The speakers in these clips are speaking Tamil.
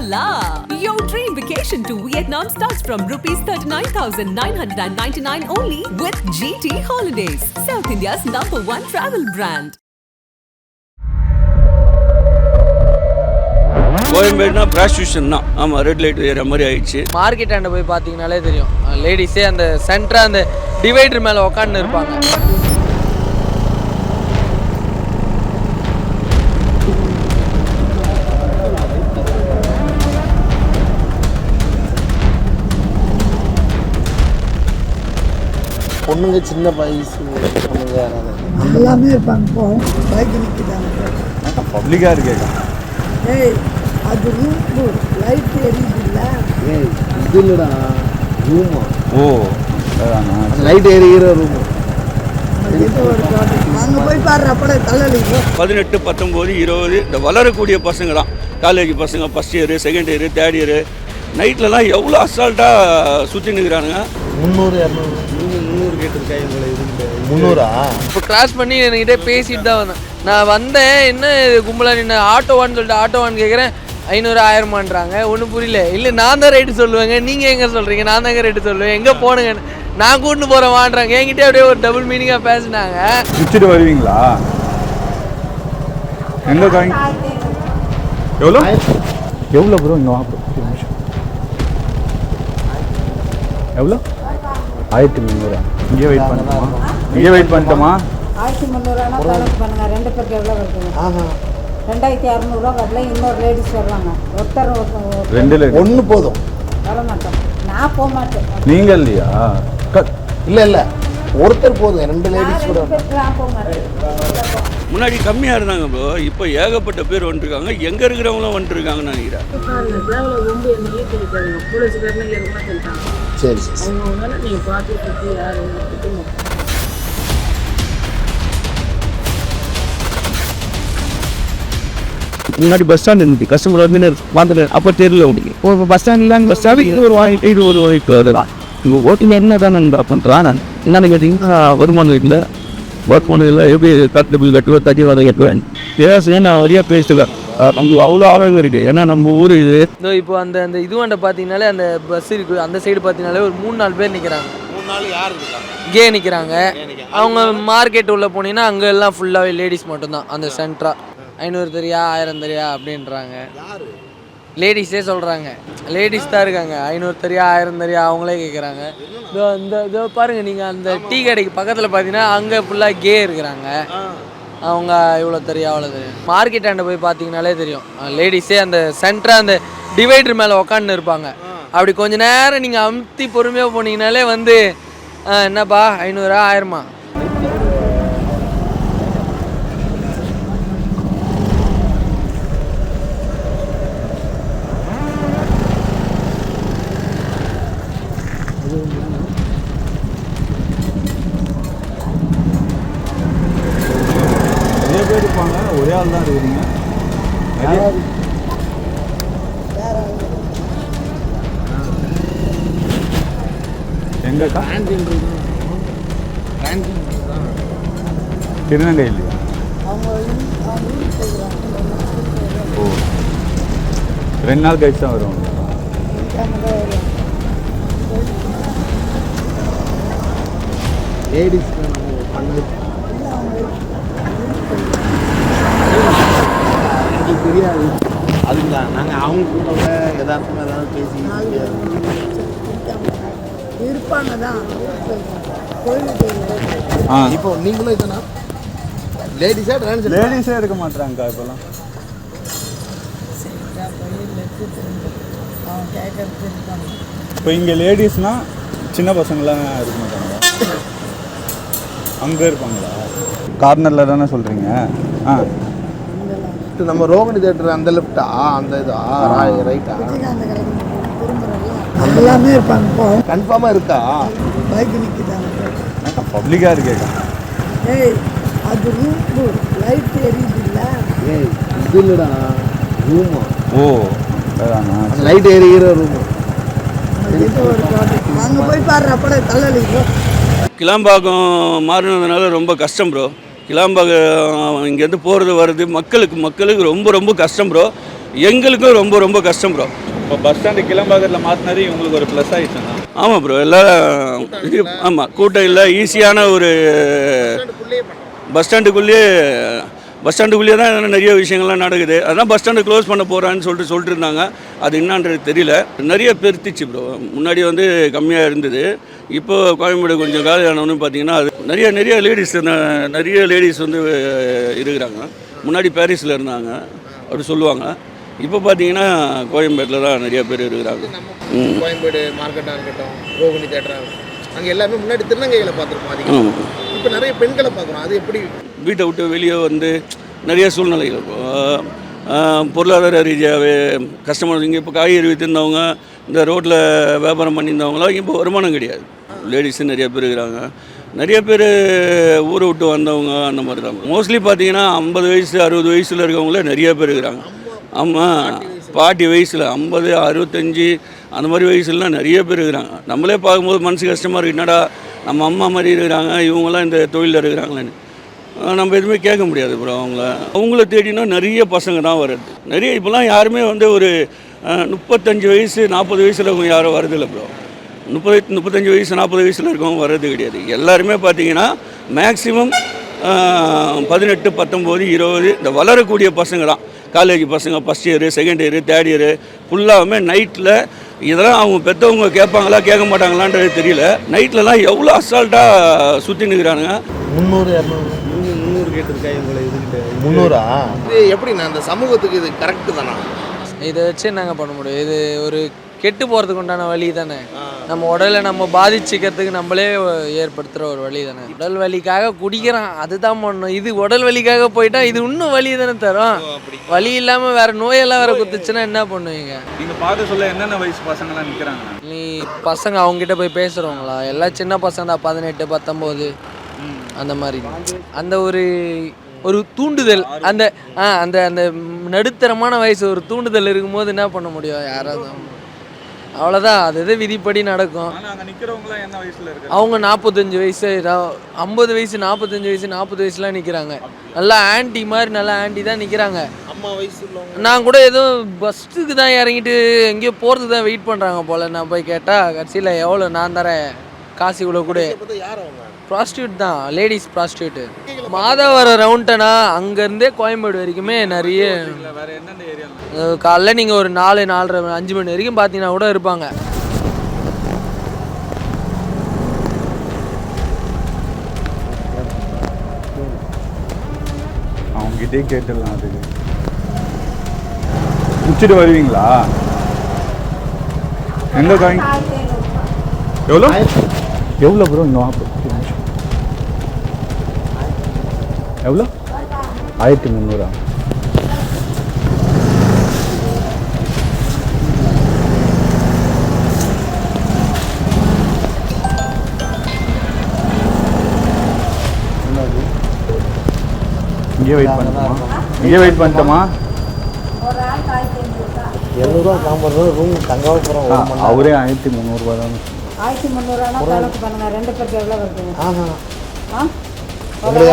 Voila! Your dream vacation to Vietnam starts from rupees 39,999 only with GT Holidays, South India's number one travel brand. கோயம்பேடுனா ப்ராஸ்டியூஷன் தான் ஆமாம் ரெட் லைட் ஏற மாதிரி ஆயிடுச்சு மார்க்கெட் ஆண்ட போய் பார்த்தீங்கனாலே தெரியும் லேடிஸே அந்த சென்டரா அந்த டிவைடர் மேலே உட்காந்து இருப்பாங்க பொண்ணுங்க சின்ன வயசு பொண்ணுங்க யாராவது எல்லாமே இருப்பாங்க இப்போ பைக் நிற்கிறாங்க பப்ளிக்காக இருக்கேக்கா ஏய் அது ரூம் லைட் எரியுது இல்லை ஏய் இது இல்லைடா ரூமா ஓ அதானா? லைட் எரிகிற ரூம் பதினெட்டு பத்தொம்போது இருபது இந்த வளரக்கூடிய பசங்க தான் காலேஜ் பசங்க first year second year third year நைட்லலாம் எவ்வளோ அசால்ட்டாக சுற்றி நிற்கிறானுங்க முந்நூறு இரநூறு. முந்நூறு? இப்போ கிராஸ் பண்ணி என்கிட்ட பேசிட்டு தான் வந்தேன். நான் வந்தேன் என்ன இது கும்பலாக நின்று ஆட்டோவான்னு சொல்லிட்டு ஆட்டோவான்னு கேட்குறேன் ஐநூறு ஆயிரமான்றாங்க. ஒன்றும் புரியல. இல்லை நான் தான் ரேட்டு சொல்லுவேங்க. நீங்கள் எங்கே சொல்கிறீங்க நான் தாங்க ரேட்டு சொல்லுவேன். எங்கே போனுங்க? நான் கூட்டிட்டு போகிறேன் வாண்டுறாங்க என்கிட்ட அப்படியே ஒரு டபுள் மீனிங்காக பேசினாங்க. விற்றுட்டு வருவீங்களா? எங்கே காய் எவ்வளோ? எவ்வளோ ப்ரோ இங்கே வாங்க நிமிஷம். எவ்வளோ? ஆயிரத்தி முந்நூறா. இங்கே வெயிட் பண்ணட்டுமா? இங்கே வெயிட் பண்ணட்டுமா? ஆயிரத்தி முந்நூறுவா கணக்கு பண்ணுங்க. ரெண்டு பேருக்கு எவ்வளோ வருது ஆஹா. ரெண்டாயிரத்தி இரநூறுவா வரல இன்னொரு லேடிஸ் வருவாங்க. ஒருத்தர் ஒருத்தர் ரெண்டு லேடி ஒன்று போதும். வர மாட்டோம் நான் போக மாட்டேன். நீங்கள் இல்லையா? இல்லை இல்லை. ஒருத்தர் போதும். ரெண்டு லேடிஸ் கூட. நான் போக மாட்டேன். முன்னாடி கம்மியாக இருந்தாங்க ப்ரோ. இப்போ ஏகப்பட்ட பேர் வந்துருக்காங்க. எங்கே இருக்கிறவங்களும் வந்துருக்காங்கன்னு நினைக்கிறேன். சரி முன்னாடி பஸ் ஸ்டாண்ட் இருந்துச்சு. கஸ்டமர் வந்து வந்துட்டு அப்போ தெரியல உங்களுக்கு. இப்போ பஸ் ஸ்டாண்ட் இல்லாங்க பஸ் ஸ்டாண்ட் இது ஒரு வாங்கி இது ஒரு வாங்கி வருதான் இப்போ ஓட்டிங் என்ன தான் நான் பண்ணுறான் நான்? என்னன்னு கேட்டிங்கன்னா வருமானம் இல்லை. இல்லை எப்படி கட்டு கட்டுவேன் தட்டி வர கட்டுவேன் பேசுவேன் நான் வழியாக பேசுவேன் நமக்கு அவ்வளோ ஆரோக்கியம் இருக்குது ஏன்னா நம்ம ஊர் இது இதோ இப்போ அந்த அந்த இதுவாண்ட பார்த்தீங்கனாலே அந்த பஸ் இருக்கு அந்த சைடு பார்த்தீங்கனாலே ஒரு மூணு நாலு பேர் நிற்கிறாங்க மூணு நாள் யார் இருக்காங்க கே நிற்கிறாங்க அவங்க மார்க்கெட் உள்ள போனீங்கன்னா அங்கே எல்லாம் ஃபுல்லாகவே லேடிஸ் மட்டும்தான். அந்த சென்ட்ரா ஐநூறு தெரியா ஆயிரம் தெரியா அப்படின்றாங்க. லேடிஸே சொல்கிறாங்க லேடிஸ் தான் இருக்காங்க. ஐநூறு தெரியா ஆயிரம் தெரியா அவங்களே கேட்குறாங்க இதோ இந்த இதோ பாருங்கள் நீங்கள் அந்த டீ கடைக்கு பக்கத்தில் பார்த்தீங்கன்னா அங்கே ஃபுல்லாக கே இருக்கிறாங்க. அவங்க இவ்வளோ தெரியும் அவ்வளோ தெரியும் மார்க்கெட் ஆண்ட போய் பார்த்தீங்கனாலே தெரியும். லேடிஸே அந்த சென்டரா அந்த டிவைடர் மேலே உட்காந்து இருப்பாங்க. அப்படி கொஞ்ச நேரம் நீங்கள் அமுத்தி பொறுமையாக போனீங்கனாலே வந்து "ஆ, என்னப்பா ஐநூறா ஆயிரமா? எங்கக்கா திருநங்கையிலையா ஓ. ரெண்டு நாள் கழிச்சு தான் வருவாங்க. லேடிஸ்க்கு நம்ம பண்ணது எனக்கு தெரியாது. அதுங்களா நாங்கள் அவங்க கூட யதார்த்தமாக ஏதாவது பேசி இருப்பாங்க தான் கோயிலுக்கு ஆ. இப்போ நீங்களும் இதுனா? லேடிஸா லேடிஸே எடுக்க மாட்டாங்கக்கா இப்போலாம். இப்போ இங்கே லேடிஸ்னால் சின்ன பசங்களாம் இருக்க மாட்டாங்களா? அங்கே இருப்பாங்களா? கார்னரில் தானே சொல்கிறீங்க ஆ. நம்ம ரோகிணி தேட்டர் அந்த லெஃப்டா அந்த இதா? ரைட்டா எல்லாமே இருப்பாங்க. கன்ஃபார்மாக இருக்கா? பைக் நிற்கிறாங்க பப்ளிக்காக இருக்கேக்கா. ஏய் அது ரூம் லைட் எரியுது இல்லை ஏய் இது இல்லைடா. ரூமா ஓ அதானா? லைட் எரிகிற ரூம் அங்கே போய் பாடுற அப்பட தலைவலிக்கும் கிளாம்பாக்கம் மாறினதுனால ரொம்ப கஷ்டம் ப்ரோ கிளாம்பாக்கம் இங்கேருந்து போகிறது வர்றது மக்களுக்கு மக்களுக்கு ரொம்ப ரொம்ப கஷ்டம் ப்ரோ எங்களுக்கும் ரொம்ப ரொம்ப கஷ்டம் ப்ரோ இப்போ பஸ் ஸ்டாண்டு கிளம்பாக்கத்தில் மாற்றினது இவங்களுக்கு ஒரு ப்ளஸ் ஆயிடுச்சுண்ணா. ஆமாம் ப்ரோ எல்லாம் இது ஆமாம் கூட்டம் இல்லை. ஈஸியான ஒரு பஸ் ஸ்டாண்டுக்குள்ளேயே பஸ் ஸ்டாண்டுக்குள்ளேயே தான் நிறைய விஷயங்கள்லாம் நடக்குது. அதான் பஸ் ஸ்டாண்டு க்ளோஸ் பண்ண போகிறான்னு சொல்லிட்டு சொல்லிட்டு இருந்தாங்க அது என்னான்றது தெரியல. நிறைய பெருத்துச்சு ப்ரோ முன்னாடி வந்து கம்மியாக இருந்தது. இப்போ கோயம்பேடு கொஞ்சம் காலி ஆனவொன்னு பார்த்தீங்கன்னா அது நிறைய நிறைய லேடிஸ் நிறைய லேடிஸ் வந்து இருக்கிறாங்க. முன்னாடி பாரிஸில் இருந்தாங்க. அப்படி சொல்லுவாங்க. இப்போ பார்த்தீங்கன்னா கோயம்பேட்டில் தான் நிறைய பேர் இருக்கிறாங்க. கோயம்பேடு மார்க்கெட்டாக இருக்கட்டும் ரோகிணி தேட்டராக இருக்கட்டும் அங்கே எல்லாமே முன்னாடி திருநங்கைகளை பார்த்துருப்போம் அதிகம். இப்போ நிறைய பெண்களை பார்க்குறோம். அது எப்படி? வீட்டை விட்டு வெளியே வந்து நிறைய சூழ்நிலைகள் பொருளாதார ரீதியாகவே கஸ்டமர் இங்கே இப்போ காய்கறி விற்றுருந்தவங்க இந்த ரோட்டில் வியாபாரம் பண்ணியிருந்தவங்களாம் இப்போ வருமானம் கிடையாது. லேடிஸு நிறைய பேர் இருக்கிறாங்க. நிறைய பேர் ஊரை விட்டு வந்தவங்க அந்த மாதிரி தான். மோஸ்ட்லி பார்த்தீங்கன்னா ஐம்பது வயசு அறுபது வயசில் இருக்கவங்களே நிறைய பேர் இருக்கிறாங்க. ஆமாம் பாட்டி வயசில் ஐம்பது அறுபத்தஞ்சி அந்த மாதிரி வயசுலாம் நிறைய பேர் இருக்கிறாங்க. நம்மளே பார்க்கும்போது மனசு கஷ்டமாக இருக்குது என்னடா நம்ம அம்மா மாதிரி இருக்கிறாங்க இவங்கெல்லாம் இந்த தொழிலில் இருக்கிறாங்களேன்னு. நம்ம எதுவுமே கேட்க முடியாது ப்ரோ அவங்கள. அவங்கள தேடினா நிறைய பசங்க தான் வருது நிறைய இப்போலாம் யாருமே வந்து ஒரு முப்பத்தஞ்சு வயசு நாற்பது வயசில் அவங்க யாரும் வரதில்லை ப்ரோ முப்பது முப்பத்தஞ்சு வயசு நாற்பது வயசில் இருக்கவங்க வர்றது கிடையாது. எல்லாருமே பார்த்தீங்கன்னா மேக்ஸிமம் பதினெட்டு பத்தொம்போது இருபது இந்த வளரக்கூடிய பசங்க தான். காலேஜ் பசங்க first year second year third year ஃபுல்லாகவே நைட்டில் இதெல்லாம் அவங்க பெற்றவங்க கேட்பாங்களா கேட்க மாட்டாங்களான்றது தெரியல நைட்லலாம் எவ்வளோ அசால்ட்டாக சுற்றி நிற்கிறானுங்க முந்நூறு இரநூறு. முந்நூறு கேட்டிருக்காங்க உங்களை இதுக்கிட்ட முந்நூறா? இது எப்படி நான் அந்த சமூகத்துக்கு இது கரெக்டு தானா? இதை வச்சு என்னங்க பண்ண முடியும்? இது ஒரு கெட்டு போகிறதுக்கு உண்டான வழி தானே. நம்ம உடலை நம்ம பாதிச்சுக்கிறதுக்கு நம்மளே ஏற்படுத்துகிற ஒரு வழி தானே. உடல் வலிக்காக குடிக்கிறான் அதுதான் பண்ணணும். இது உடல் வலிக்காக போயிட்டா இது இன்னும் வலி தானே தரும். வலி இல்லாமல் வேற நோயெல்லாம் வேற குத்துச்சுன்னா என்ன பண்ணுவீங்க? நீங்கள் பார்க்க சொல்ல என்னென்ன வயசு பசங்களாம் நிற்கிறாங்க நீ பசங்க அவங்ககிட்ட போய் பேசுகிறவங்களா எல்லாம் சின்ன பசங்க தான் பதினெட்டு பத்தொம்போது? அந்த மாதிரி. அந்த ஒரு ஒரு தூண்டுதல் அந்த அந்த அந்த நடுத்தரமான வயசு ஒரு தூண்டுதல் இருக்கும்போது என்ன பண்ண முடியும்? யாராவது அவ்வளோதான் அது இது விதிப்படி நடக்கும். ஆனால் அங்கே நிற்கிறவங்களாம் என்ன வயசில் இருக்காங்க? அவங்க நாற்பத்தஞ்சு வயசு ஐம்பது வயசு நாற்பத்தஞ்சு வயசு நாற்பது வயசுலாம் நிற்கிறாங்க நல்லா ஆன்டி மாதிரி நல்லா ஆன்டி தான் நிற்கிறாங்க நான் கூட ஏதோ பஸ்ஸுக்கு தான் இறங்கிட்டு எங்கேயோ போகிறதுக்கு தான் வெயிட் பண்ணுறாங்க போல். நான் போய் கேட்டால் கடைசியில் எவ்வளோ நான் தரேன்? காசு இவ்வளோ கூட. யார் அவங்க? ப்ராஸ்டியூட் தான் லேடிஸ் ப்ராஸ்டியூட்டு மாதவரம் ரவுண்டனா அங்கேருந்தே கோயம்பேடு வரைக்குமே நிறைய காலைல நீங்கள் ஒரு நாலு நாலரை அஞ்சு மணி வரைக்கும் பார்த்தீங்கன்னா கூட இருப்பாங்க. அவங்ககிட்டே கேட்டுடலாம் அதுக்கு முடிச்சுட்டு வருவீங்களா? எங்கே காய் எவ்வளோ? எவ்வளோ ப்ரோ இங்கே வாங்க எவ்வளோ? ஆயிரத்தி முந்நூறா? இங்கே வெயிட் பண்ணட்டுமா? இங்கே வெயிட் பண்ணட்டுமா? எழுநூறுவா காம்பது ரூம் ஆ, அவரே ஆயிரத்தி முந்நூறுபா தான். ஆயிரத்தி முந்நூறுவானா? கணக்கு பண்ணுங்க ரெண்டு பேருக்கு எவ்வளோ வருது? ஆ?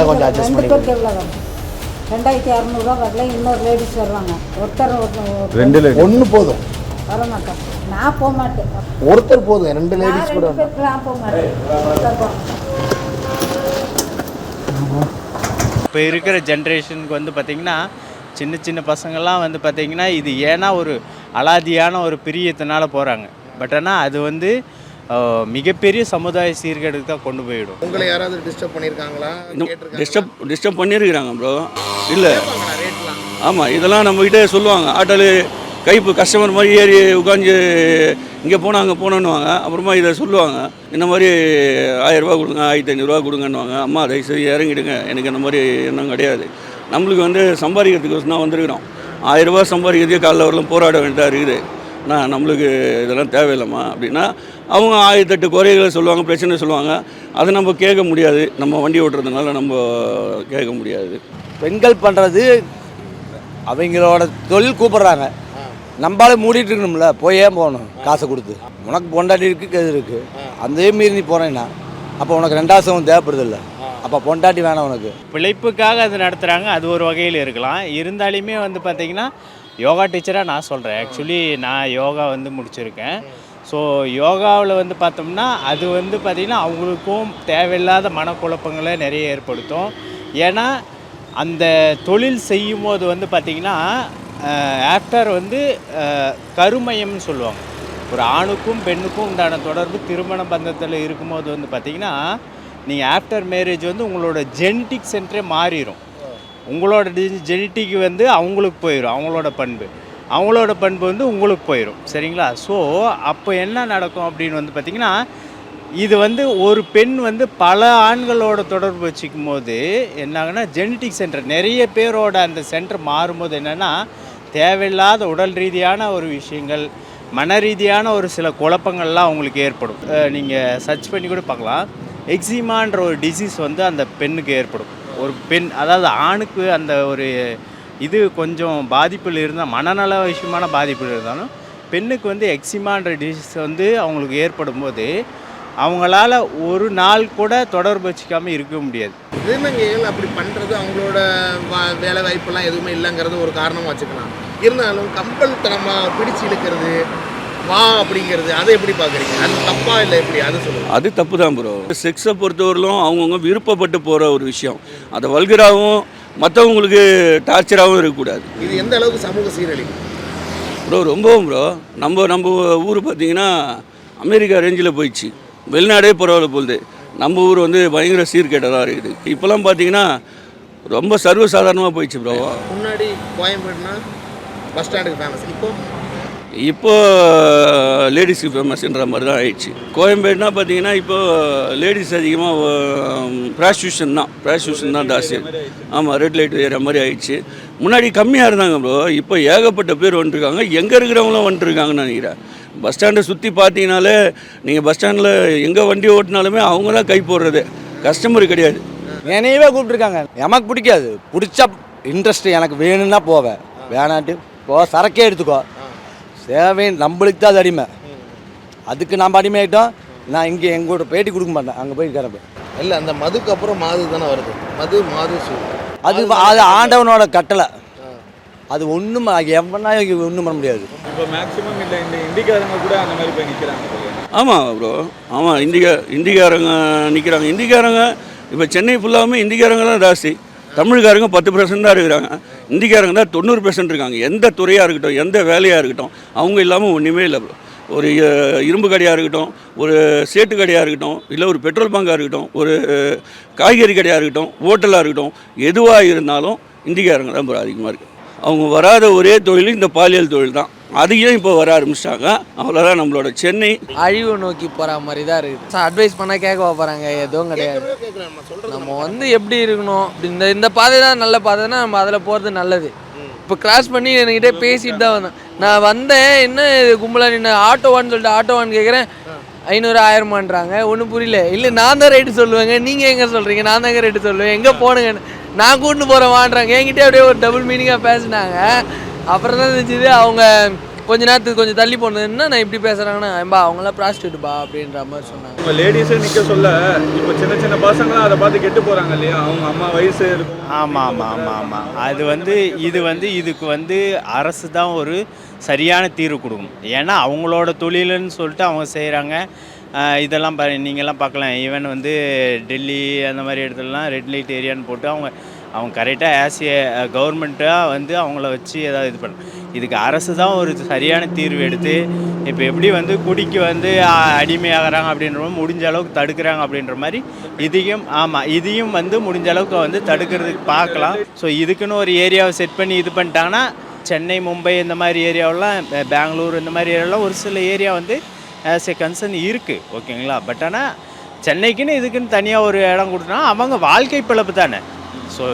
கொஞ்சம் ரெண்டு பேருக்கு எவ்வளோ வரும் ரெண்டாயிரத்தி இரநூறுவா வரல இன்னொரு லேடிஸ் வருவாங்க. ஒருத்தர் ஒருத்தர் ரெண்டு லேடி ஒன்று போதும். வர மாட்டேன் நான் போக மாட்டேன். ஒருத்தர் போதும். ரெண்டு லேடிஸ் கூட நான் போக மாட்டேன். இப்போ இருக்கிற ஜென்ரேஷனுக்கு வந்து பார்த்திங்கன்னா சின்ன சின்ன பசங்கள்லாம் வந்து பார்த்திங்கன்னா இது ஏன்னா ஒரு அலாதியான ஒரு பிரியத்தினால போகிறாங்க பட் ஆனால் அது வந்து மிகப்பெரிய சமுதாய சீர்கேடுக்கு தான் கொண்டு போயிடும். உங்களை யாராவது டிஸ்டர்ப் பண்ணியிருக்காங்களா? டிஸ்டர்ப் டிஸ்டர்ப் பண்ணியிருக்கிறாங்க ப்ரோ இல்லை. ஆமாம் இதெல்லாம் நம்மக்கிட்ட சொல்லுவாங்க. ஆட்டோல கைப்பு கஸ்டமர் மாதிரி ஏறி உட்காந்து இங்கே போனால் அங்கே போனோன்னுவாங்க. அப்புறமா இதை சொல்லுவாங்க. இந்த மாதிரி ஆயிரரூபா கொடுங்க ஆயிரத்தி ஐநூறுரூவா கொடுங்கன்னுவாங்க. அம்மா தயவுசெய்து இறங்கிடுங்க. எனக்கு இந்த மாதிரி எண்ணம் கிடையாது. நம்மளுக்கு வந்து சம்பாதிக்கிறதுக்கு தான் வந்திருக்கிறோம். ஆயிரரூபா சம்பாதிக்கிறதுக்கே காலைல வரலாம் போராட வேண்டியதாக இருக்குது. நான் நம்மளுக்கு இதெல்லாம் தேவையில்லைம்மா அப்படின்னா அவங்க ஆயிரத்தெட்டு குறைகளை சொல்லுவாங்க பிரச்சனை சொல்லுவாங்க. அதை நம்ம கேட்க முடியாது. நம்ம வண்டி ஓட்டுறதுனால நம்ம கேட்க முடியாது. பெண்கள் பண்ணுறது அவங்களோட தொழில் கூப்பிடுறாங்க. நம்மளால மூடிட்டு இருக்கணும்ல போய் ஏன் போகணும் காசை கொடுத்து. உனக்கு பொண்டாட்டி இருக்கு எது இருக்கு. அதே மீறி நீ போனேன்னா அப்போ உனக்கு ரெண்டாவது சவம் தேவைப்படுது இல்லை அப்போ பொண்டாட்டி வேணாம் உனக்கு. பிழைப்புக்காக அது நடத்துகிறாங்க அது ஒரு வகையில் இருக்கலாம். இருந்தாலுமே வந்து பார்த்திங்கன்னா யோகா டீச்சராக நான் சொல்கிறேன் ஆக்சுவலி நான் யோகா வந்து முடிச்சிருக்கேன். ஸோ யோகாவில் வந்து பார்த்தோம்னா அது வந்து பார்த்திங்கன்னா அவங்களுக்கும் தேவையில்லாத மனக்குழப்பங்களை நிறைய ஏற்படுத்தும். ஏன்னா அந்த தொழில் செய்யும் போது வந்து பார்த்திங்கன்னா ஆஃப்டர் வந்து கருமயம்னு சொல்லுவாங்க. ஒரு ஆணுக்கும் பெண்ணுக்கும் உண்டான தொடர்பு திருமண பந்தத்தில் இருக்கும்போது வந்து பார்த்திங்கன்னா நீங்கள் ஆஃப்டர் மேரேஜ் வந்து உங்களோட ஜெனட்டிக் சென்டரே மாறிடும் உங்களோட ஜெனிட்டிக்கு வந்து அவங்களுக்கு போயிடும் அவங்களோட பண்பு. அவங்களோட பண்பு வந்து உங்களுக்கு போயிடும் சரிங்களா? ஸோ அப்போ என்ன நடக்கும் அப்படின்னு வந்து பார்த்திங்கன்னா இது வந்து ஒரு பெண் வந்து பல ஆண்களோட தொடர்பு வச்சுக்கும் போது என்னாகன்னா ஜெனட்டிக் சென்டர் நிறைய பேரோட அந்த சென்டர் மாறும்போது என்னென்னா தேவையில்லாத உடல் ரீதியான ஒரு விஷயங்கள் மன ரீதியான ஒரு சில குழப்பங்கள்லாம் அவங்களுக்கு ஏற்படும். நீங்கள் சர்ச் பண்ணி கூட பார்க்கலாம். எக்ஸிமான்ற ஒரு டிசீஸ் வந்து அந்த பெண்ணுக்கு ஏற்படும். ஒரு பெண் அதாவது ஆணுக்கு அந்த ஒரு இது கொஞ்சம் பாதிப்பில் இருந்தால் மனநல விஷயமான பாதிப்பில் இருந்தாலும் பெண்ணுக்கு வந்து எக்ஸிமான்ற டிசீஸ் வந்து அவங்களுக்கு ஏற்படும் போது அவங்களால ஒரு நாள் கூட தொடர்பு வச்சுக்காமல் இருக்க முடியாது. திருநங்கைகள் அப்படி பண்ணுறது அவங்களோட வா- வேலை வாய்ப்பெல்லாம் எதுவுமே இல்லைங்கிறது ஒரு காரணமாக வச்சுக்கலாம். இருந்தாலும் கம்பல் தனமாக பிடிச்சு இழுக்கிறது வா அப்படிங்கிறது அதை எப்படி பார்க்குறீங்க? அது தப்பா இல்லை எப்படி? அது சொல்லுங்க. அது தப்பு தான் ப்ரோ செக்ஸை பொறுத்தவரையிலும் அவங்கவுங்க விருப்பப்பட்டு போகிற ஒரு விஷயம். அதை வல்கராகவும் மற்றவங்களுக்கு டார்ச்சராகவும் இருக்கக்கூடாது. இது எந்த அளவுக்கு சமூக சீரழிவு? ப்ரோ ரொம்பவும் ப்ரோ நம்ம நம்ம ஊர் பார்த்தீங்கன்னா அமெரிக்கா ரேஞ்சில் போயிடுச்சு. வெளிநாடே பரவாயில்ல போகுது நம்ம ஊர் வந்து பயங்கர சீர்கேட்டதாக இருக்குது. இப்போல்லாம் பார்த்தீங்கன்னா ரொம்ப சர்வசாதாரணமாக போயிடுச்சு ப்ரோ முன்னாடி கோயம்பேடுனா பஸ் ஸ்டாண்டுக்கு ஃபேமஸ் இப்போ? இப்போ லேடிஸ்க்கு ஃபேமஸ்ன்ற மாதிரி தான் ஆயிடுச்சு. கோயம்பேடுனா பார்த்தீங்கன்னா இப்போது லேடிஸ் அதிகமாக ப்ராஸ்டியூஷன் தான். ப்ராஸ்டியூஷன் தான் ஜாஸ்தி. ஆமாம் ரெட் லைட் ஏற மாதிரி ஆயிடுச்சு. முன்னாடி கம்மியாக இருந்தாங்க ப்ரோ இப்போ ஏகப்பட்ட பேர் வந்துட்டுருக்காங்க எங்கே இருக்கிறவங்களும் வந்துட்டுருக்காங்கன்னு நினைக்கிறேன். பஸ் ஸ்டாண்டை சுற்றி பார்த்தீங்கனாலே நீங்கள் பஸ் ஸ்டாண்டில் எங்கே வண்டி ஓட்டினாலுமே அவங்க தான் கை போடுறது. கஸ்டமர் கிடையாது. என்னையவே கூப்பிட்டுருக்காங்க. எனக்கு பிடிக்காது. பிடிச்சா இன்ட்ரெஸ்ட் எனக்கு வேணும்னா போவேன். வேணாட்டு போ சரக்கே எடுத்துக்கோ. சேவை நம்மளுக்கு தான் அது அடிமை. அதுக்கு நம்ம அடிமையாயிட்டோம். நான் இங்கே எங்கூட பேட்டி கொடுக்க மாட்டேன். அங்கே போய் கிளம்பேன் இல்லை அந்த மதுக்கு அப்புறம் மாது தானே வருது? மது மாது அது அது ஆண்டவனோட கட்டளை. அது ஒன்றும் எவனா ஒன்றும் பண்ண முடியாது. இப்போ மேக்ஸிமம் இந்த இந்த இந்திக்காரங்க கூட அந்த மாதிரி போய் நிற்கிறாங்க ஆமாம் ப்ரோ ஆமாம் இந்திக்கா இந்திக்காரங்க நிற்கிறாங்க இந்திக்காரங்க இப்போ சென்னை ஃபுல்லாகவே இந்திக்காரங்க தான் ஜாஸ்தி. தமிழ்காரங்க பத்து பர்சன்ட் தான் இருக்கிறாங்க. இந்திக்காரங்க தான் தொண்ணூறு பர்சன்ட் இருக்காங்க. எந்த துறையாக இருக்கட்டும் எந்த வேலையாக இருக்கட்டும் அவங்க இல்லாமல் ஒன்றுமே இல்லை. ஒரு இரும்பு கடையாக இருக்கட்டும் ஒரு சேட்டு கடையாக இருக்கட்டும் இல்லை ஒரு பெட்ரோல் பங்காக இருக்கட்டும் ஒரு காய்கறி கடையாக இருக்கட்டும் ஹோட்டலாக இருக்கட்டும் எதுவாக இருந்தாலும் இந்திக்காரங்க தான் அதிகமாக இருக்குது அவங்க வராத ஒரே தொழில் இந்த பாலியல் தொழில் தான். அதையும் இப்போ வர ஆரம்பிச்சிட்டாங்க. அவ்வளோதான் நம்மளோட சென்னை. அழிவு நோக்கி போகிற மாதிரி தான் இருக்குது. சார் அட்வைஸ் பண்ணால் கேட்க போகிறாங்க எதுவும் கிடையாது. நம்ம வந்து எப்படி இருக்கணும்? இந்த இந்த பாதை தான் நல்ல பாதைன்னா நம்ம அதில் போகிறது நல்லது. இப்போ கிராஸ் பண்ணி என்கிட்ட பேசிட்டு தான் வந்தேன். நான் வந்தேன் என்ன இது கும்பலாக நின்று ஆட்டோவான்னு சொல்லிட்டு ஆட்டோவான்னு கேட்குறேன் ஐநூறு ஆயிரமான்றாங்க. ஒன்றும் புரியல. இல்லை நான் தான் ரேட்டு சொல்லுவேங்க. நீங்கள் எங்கே சொல்கிறீங்க நான் தாங்க ரேட்டு சொல்லுவேன். எங்கே போனுங்க நான் கூட்டின்னு போகிறேன் வான்றாங்க. என்கிட்ட அப்படியே ஒரு டபுள் மீனிங்காக பேசினாங்க. அப்புறம் தான் தெரிஞ்சுது அவங்க கொஞ்ச நேரத்துக்கு கொஞ்சம் தள்ளி போனதுன்னா நான் இப்படி பேசுகிறாங்கன்னா ஏம்பா அவங்களாம் ப்ராஸ்டியூட்பா அப்படின்ற மாதிரி சொன்னாங்க. இப்போ லேடிஸே நிற்க சொல்ல இப்போ சின்ன சின்ன பசங்களாம் அதை பார்த்து கெட்டு போகிறாங்க இல்லையா? அவங்க அம்மா வயசு இருக்கும். ஆமாம் ஆமாம் ஆமாம் ஆமாம் அது வந்து இது வந்து இதுக்கு வந்து அரசு தான் ஒரு சரியான தீர்வு கொடுக்கணும் ஏன்னா அவங்களோட தொழிலுன்னு சொல்லிட்டு அவங்க செய்கிறாங்க இதெல்லாம் பாரு நீங்கள்லாம் பார்க்கலாம். ஈவன் வந்து டெல்லி அந்த மாதிரி இடத்துலலாம் ரெட் லைட் ஏரியான்னு போட்டு அவங்க அவங்க கரெக்டாக ஆஸ் ஏ கவர்மெண்ட்டாக வந்து அவங்கள வச்சு ஏதாவது இது பண்ண இதுக்கு அரசு தான் ஒரு சரியான தீர்வு எடுத்து இப்போ எப்படி வந்து குடிக்கு வந்து அடிமையாகிறாங்க அப்படின்ற முடிஞ்ச அளவுக்கு தடுக்கிறாங்க அப்படின்ற மாதிரி இதையும் ஆமாம் இதையும் வந்து முடிஞ்ச அளவுக்கு வந்து தடுக்கிறதுக்கு பார்க்கலாம். ஸோ இதுக்குன்னு ஒரு ஏரியாவை செட் பண்ணி இது பண்ணிட்டாங்கன்னா சென்னை மும்பை இந்த மாதிரி ஏரியாவெல்லாம் பெங்களூர் இந்த மாதிரி ஏரியாவெலாம் ஒரு சில ஏரியா வந்து ஆஸ் ஏ கன்சர்ன் இருக்குது ஓகேங்களா பட் ஆனால் சென்னைக்குன்னு இதுக்குன்னு தனியாக ஒரு இடம் கொடுத்தனா அவங்க வாழ்க்கை பிழப்பு தானே. ஸோ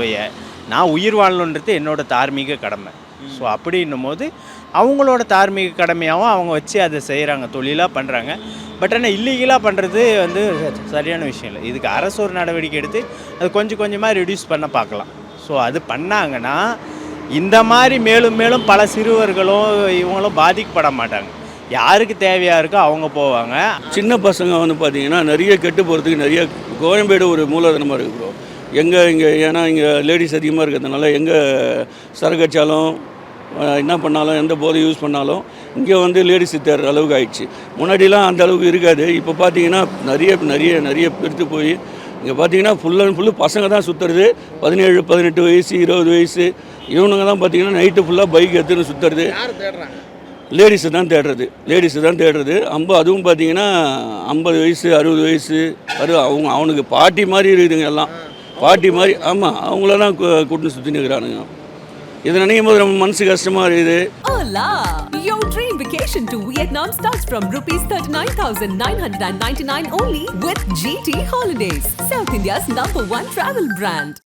நான் உயிர் வாழணுன்றது என்னோட தார்மீக கடமை. ஸோ அப்படின்னும் போது அவங்களோட தார்மீக கடமையாகவும் அவங்க வச்சு அதை செய்கிறாங்க தொழிலாக பண்ணுறாங்க பட் ஆனால் இல்லீகலாக பண்ணுறது வந்து சரியான விஷயம் இல்லை. இதுக்கு அரசு ஒரு நடவடிக்கை எடுத்து அது கொஞ்சம் கொஞ்சமாக ரெடியூஸ் பண்ண பார்க்கலாம். ஸோ அது பண்ணாங்கன்னா இந்த மாதிரி மேலும் மேலும் பல சிறுவர்களும் இவங்களும் பாதிக்கப்பட மாட்டாங்க. யாருக்கு தேவையாக இருக்கோ அவங்க போவாங்க. சின்ன பசங்க வந்து பார்த்தீங்கன்னா நிறைய கெட்டு போகிறதுக்கு நிறைய கோயம்பேடு ஒரு மூலதனமாக இருக்குது எங்கே இங்கே ஏன்னா இங்கே லேடிஸ் அதிகமாக இருக்கிறதுனால எங்கே சரக்கு அடிச்சாலும் அஹ், என்ன பண்ணாலும் எந்த போதை யூஸ் பண்ணாலும் இங்கே வந்து லேடிஸ் தேடுற அளவுக்கு ஆயிடுச்சு. முன்னாடிலாம் அந்த அளவுக்கு இருக்காது. இப்போ பார்த்தீங்கன்னா நிறைய நிறைய நிறைய பெருத்து போய் இங்கே பார்த்தீங்கன்னா ஃபுல் அண்ட் ஃபுல்லு பசங்க தான் சுற்றுறது பதினேழு பதினெட்டு வயசு இருபது வயசு இவனுங்க தான் பார்த்தீங்கன்னா நைட்டு ஃபுல்லாக பைக் எடுத்துன்னு சுற்றுறது லேடிஸை தான் தேடுறது. லேடிஸை தான் தேடுறது. ஐம்பது அதுவும் பார்த்தீங்கன்னா ஐம்பது வயசு அறுபது வயசு அறு அவங்க அவனுக்கு பாட்டி மாதிரி இருக்குதுங்க எல்லாம். பாட்டி மாதிரி ஆமாம் அவங்கள தான் கூட்டின்னு சுற்றி நிற்கிறானுங்க இதை நினைக்கும் போது நம்ம மனசு கஷ்டமா இருக்குது Your dream vacation to Vietnam starts from rupees 39,999 only with GT Holidays, South India's number one travel brand.